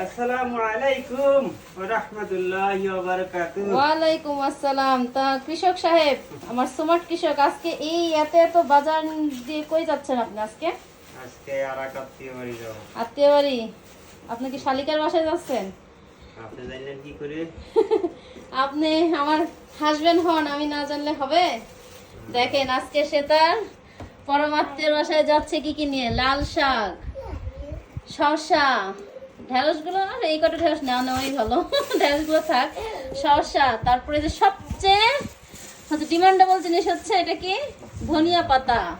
আসসালামু আলাইকুম ওয়া রাহমাতুল্লাহি ওয়া বারাকাতুহু। ওয়ালাইকুম আসসালাম। তা কৃষক সাহেব আমার সুমার্ট কৃষক আজকে এই এত এত বাজার দিয়ে কই যাচ্ছেন আপনি আজকে? আজকে আরাকাত্তীয় বাড়ি যাব। আত্মীয় বাড়ি? আপনি কি শালিকার বাসায় যাচ্ছেন? আপনি জানেন কি করে? আপনি আমার হাজবেন্ড হন আমি না জানলে হবে? দেখেন আজকে সে তার পরমাত্মের বাসায় যাচ্ছে কি কি নিয়ে? লাল শাক শসা ঢেঁড়সগুলো আর এই কটা ঢেঁড়স নেওয়া নেওয়াই ভালো। ঢেঁড়সগুলো থাক। শসা, তারপরে যে সবচেয়ে হচ্ছে ডিমান্ডেবল জিনিস হচ্ছে এটা কি? ধনিয়া পাতা।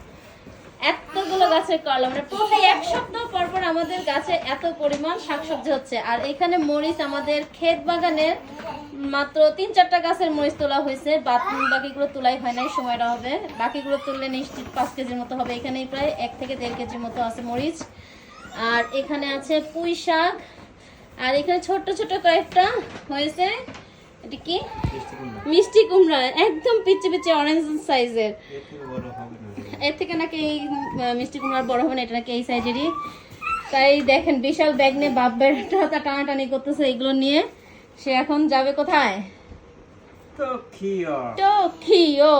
এতগুলো গাছের কলা মানে প্রতি এক সপ্তাহ পর পর আমাদের গাছে এত পরিমাণ শাকসবজি হচ্ছে। আর এখানে মরিচ আমাদের ক্ষেত বাগানের মাত্র তিন চারটা গাছের মরিচ তোলা হয়েছে। বাকি- বাকিগুলো তোলাই হয় নাই, সময়টা হবে। বাকিগুলো তুললে নিশ্চিত পাঁচ কেজির মতো হবে। এখানেই প্রায় এক থেকে দেড় কেজির মতো আছে মরিচ। আর এখানে আছে পুঁই শাক। আর এখানে ছোট্ট ছোট কয়েকটা হয়েছে। এটা কি? মিষ্টি কুমড়া। একদম পিচি পিচি অরেঞ্জ সাইজের এর থেকে নাকি এই মিষ্টি কুমড়ার বড় হবে না এটা নাকি এই সাইজেরই তাই দেখেন বিশাল ব্যাগ নিয়ে বাপ বেড়াটা টানাটানি করতেছে এগুলো নিয়ে। সে এখন যাবে কোথায়? টোকিও।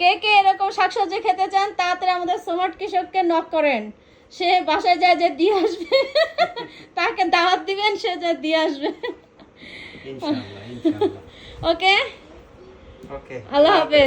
কে কে এরকম শাকসবজি খেতে চান তাড়াতাড়ি আমাদের স্মার্ট কৃষককে নক করেন। সে বাসায় যায় যে দিয়ে আসবে তাকে দাওয়াত দিবেন সে যে দিয়ে আসবে। ওকে ওকে আল্লাহ হাফেজ।